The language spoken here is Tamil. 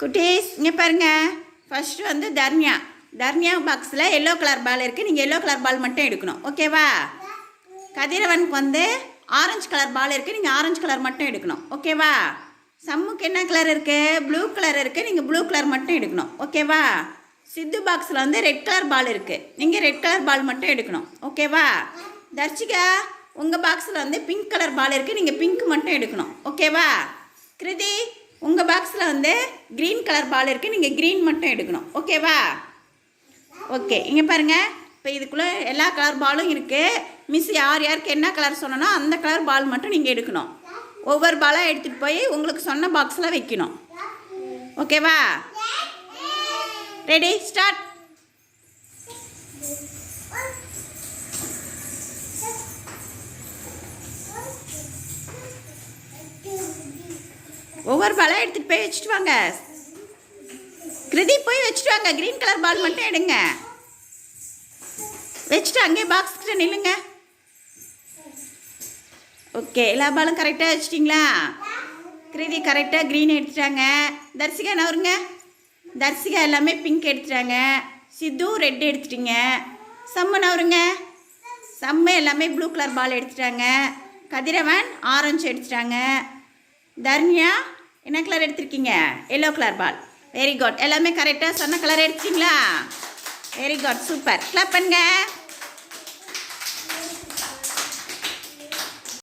குட்டீஸ் இங்கே பாருங்கள் ஃபஸ்ட்டு வந்து தர்ணியா தர்ணியா பாக்ஸில் எல்லோ கலர் பால் இருக்குது நீங்கள் எல்லோ கலர் பால் மட்டும் எடுக்கணும். ஓகேவா கதிரவனுக்கு வந்து ஆரஞ்சு கலர் பால் இருக்குது நீங்கள் ஆரஞ்சு கலர் மட்டும் எடுக்கணும். ஓகேவா சம்முக்கு என்ன கலர் இருக்குது ப்ளூ கலர் இருக்குது நீங்கள் ப்ளூ கலர் மட்டும் எடுக்கணும். ஓகேவா சித்து பாக்ஸில் வந்து ரெட் கலர் பால் இருக்குது நீங்கள் ரெட் கலர் பால் மட்டும் எடுக்கணும். ஓகேவா தர்ஷிகா உங்கள் பாக்ஸில் வந்து பிங்க் கலர் பால் இருக்குது நீங்கள் பிங்க் மட்டும் எடுக்கணும். ஓகேவா கிருதி உங்கள் பாக்ஸில் வந்து க்ரீன் கலர் பால் இருக்குது நீங்கள் க்ரீன் மட்டும் எடுக்கணும். ஓகேவா ஓகே இங்கே பாருங்கள் இப்போ இதுக்குள்ளே எல்லா கலர் பாலும் இருக்குது மிஸ் யார் யாருக்கு என்ன கலர் சொன்னனோ அந்த கலர் பால் மட்டும் நீங்கள் எடுக்கணும். ஒவ்வொரு பாலாக எடுத்துகிட்டு போய் உங்களுக்கு சொன்ன பாக்ஸில் வைக்கணும். ஓகேவா ரெடி ஸ்டார்ட் ஒவ்வொரு பாலாக எடுத்துகிட்டு போய் வச்சுட்டு வாங்க. கிருதி போய் வச்சுட்டு வாங்க. க்ரீன் கலர் பால் மட்டும் எடுங்க. வச்சுட்டு அங்கேயே பாக்ஸ் கிட்ட நில்லுங்க. ஓகே எல்லா பாலும் கரெக்டாக வச்சிட்டிங்களா? கிருதி கரெக்டாக க்ரீன் எடுத்துட்டாங்க. தர்சிகா வருங்க. தர்சிகா எல்லாமே பிங்க் எடுத்துட்டாங்க. சித்து ரெட் எடுத்துட்டீங்க. சம்மன் நவருங்க சம்மு எல்லாமே ப்ளூ கலர் பால் எடுத்துட்டாங்க. கதிரவன் ஆரஞ்சு எடுத்துட்டாங்க. தர்ணியா என்ன கலர் எடுத்திருக்கீங்க? Yellow colour ball very good எல்லாமே கரெக்டாக சொன்ன கலர் எடுத்துட்டீங்களா வெரி குட் சூப்பர் கிளப் பண்ணுங்க.